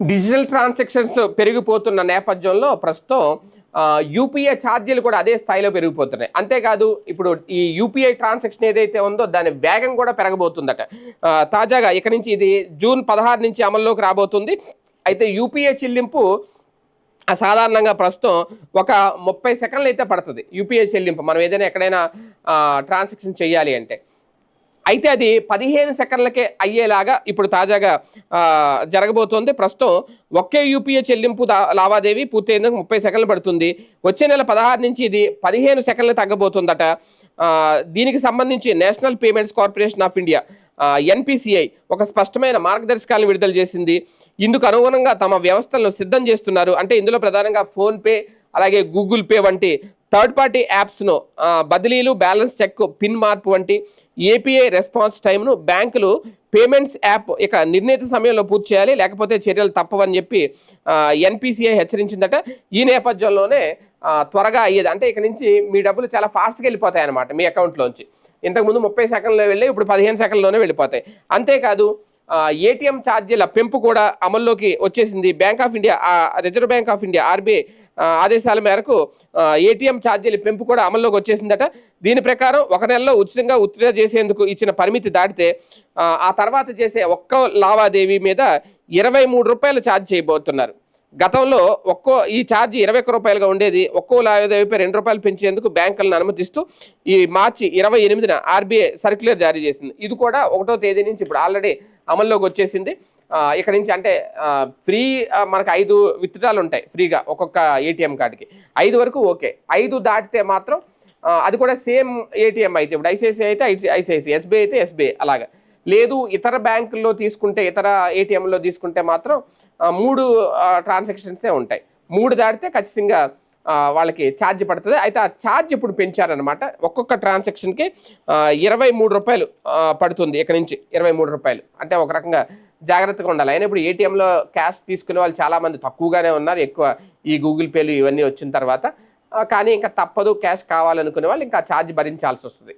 Digital transactions పెరిగిపోతున్న నేపథ్యంలో ప్రస్తుతం యూపీఐ ఛార్జీలు కూడా అదే స్థాయిలో పెరిగిపోతున్నాయి. అంతేకాదు ఇప్పుడు ఈ యూపీఐ ట్రాన్సాక్షన్ ఏదైతే ఉందో దాని వేగం కూడా పెరగబోతుందట. తాజాగా ఇక నుంచి ఇది జూన్ పదహారు నుంచి అమల్లోకి రాబోతుంది. అయితే యూపీఐ చెల్లింపు సాధారణంగా ప్రస్తుతం ఒక ముప్పై సెకండ్లు అయితే పడుతుంది. యూపీఐ చెల్లింపు. మనం ఏదైనా ఎక్కడైనా ట్రాన్సాక్షన్ చేయాలి అంటే. అయితే అది పదిహేను సెకండ్లకే అయ్యేలాగా ఇప్పుడు తాజాగా జరగబోతోంది. ప్రస్తుతం ఒకే యూపీఐ చెల్లింపు లావాదేవీ పూర్తయ్యేందుకు ముప్పై సెకండ్లు పడుతుంది. వచ్చే నెల పదహారు నుంచి ఇది పదిహేను సెకండ్లు తగ్గబోతుందట. దీనికి సంబంధించి national payments corporation of India NPCI ఒక స్పష్టమైన మార్గదర్శకాలను విడుదల చేసింది. ఇందుకు అనుగుణంగా తమ వ్యవస్థలను సిద్ధం చేస్తున్నారు. అంటే ఇందులో ప్రధానంగా ఫోన్పే అలాగే గూగుల్ పే వంటి థర్డ్ పార్టీ యాప్స్ను బదిలీలు బ్యాలెన్స్ చెక్ పిన్ మార్పు వంటి ఏపీఐ రెస్పాన్స్ టైంను బ్యాంకులు పేమెంట్స్ యాప్ ఇక నిర్ణీత సమయంలో పూర్తి చేయాలి లేకపోతే చర్యలు తప్పవని చెప్పి ఎన్పిసిఐ హెచ్చరించిందట. ఈ నేపథ్యంలోనే త్వరగా అయ్యేది అంటే ఇక నుంచి మీ డబ్బులు చాలా ఫాస్ట్గా వెళ్ళిపోతాయి అన్నమాట మీ అకౌంట్లోంచి. ఇంతకుముందు ముప్పై సెకండ్లో వెళ్ళి ఇప్పుడు పదిహేను సెకండ్లోనే వెళ్ళిపోతాయి. అంతేకాదు ఏటీఎం ఛార్జీల పెంపు కూడా అమల్లోకి వచ్చేసింది. Bank of India Reserve Bank of India RBI ఆదేశాల మేరకు ఏటీఎం ఛార్జీల పెంపు కూడా అమల్లోకి వచ్చేసిందట. దీని ప్రకారం ఒక నెలలో ఉచితంగా ఉత్తీర్ణ చేసేందుకు ఇచ్చిన పరిమితి దాటితే ఆ, ఆ తర్వాత చేసే ఒక్క లావాదేవీ మీద ఇరవై మూడు రూపాయలు ఛార్జ్ చేయబోతున్నారు. గతంలో ఒక్కో ఈ ఛార్జ్ ఇరవై ఒక్క రూపాయలుగా ఉండేది. ఒక్కో లావాదేవీపై రెండు రూపాయలు పెంచేందుకు బ్యాంకులను అనుమతిస్తూ ఈ మార్చి ఇరవై ఎనిమిదిన ఆర్బీఐ సర్క్యులర్ జారీ చేసింది. ఇది కూడా ఒకటో తేదీ నుంచి ఇప్పుడు ఆల్రెడీ అమల్లోకి వచ్చేసింది. ఇక్కడ నుంచి అంటే ఫ్రీ మనకు ఐదు విత్డ్రాలు ఉంటాయి ఫ్రీగా ఒక్కొక్క ఏటీఎం కార్డుకి. ఐదు వరకు ఓకే. ఐదు దాటితే మాత్రం అది కూడా సేమ్ ఏటీఎం అయితే ఇప్పుడు ఐసిఐసిఐ అయితే ఐసిఐసి ఎస్బీఐ అయితే ఎస్బీఐ అలాగా. లేదు ఇతర బ్యాంకుల్లో తీసుకుంటే ఇతర ఏటీఎంలో తీసుకుంటే మాత్రం మూడు ట్రాన్సాక్షన్సే ఉంటాయి. మూడు దాటితే ఖచ్చితంగా వాళ్ళకి ఛార్జ్ పడుతుంది. అయితే ఆ ఛార్జ్ ఇప్పుడు పెంచారనమాట ఒక్కొక్క ట్రాన్సాక్షన్కి ఇరవై మూడు రూపాయలు పడుతుంది ఇక్కడ నుంచి. ఇరవై మూడు రూపాయలు. అంటే ఒక రకంగా జాగ్రత్తగా ఉండాలి. అయినా ఇప్పుడు ఏటీఎంలో క్యాష్ తీసుకునే వాళ్ళు చాలామంది తక్కువగానే ఉన్నారు. ఎక్కువ ఈ గూగుల్ పేలు ఇవన్నీ వచ్చిన తర్వాత. కానీ ఇంకా తప్పదు. క్యాష్ కావాలనుకునే వాళ్ళు ఇంకా ఛార్జ్ భరించాల్సి వస్తుంది.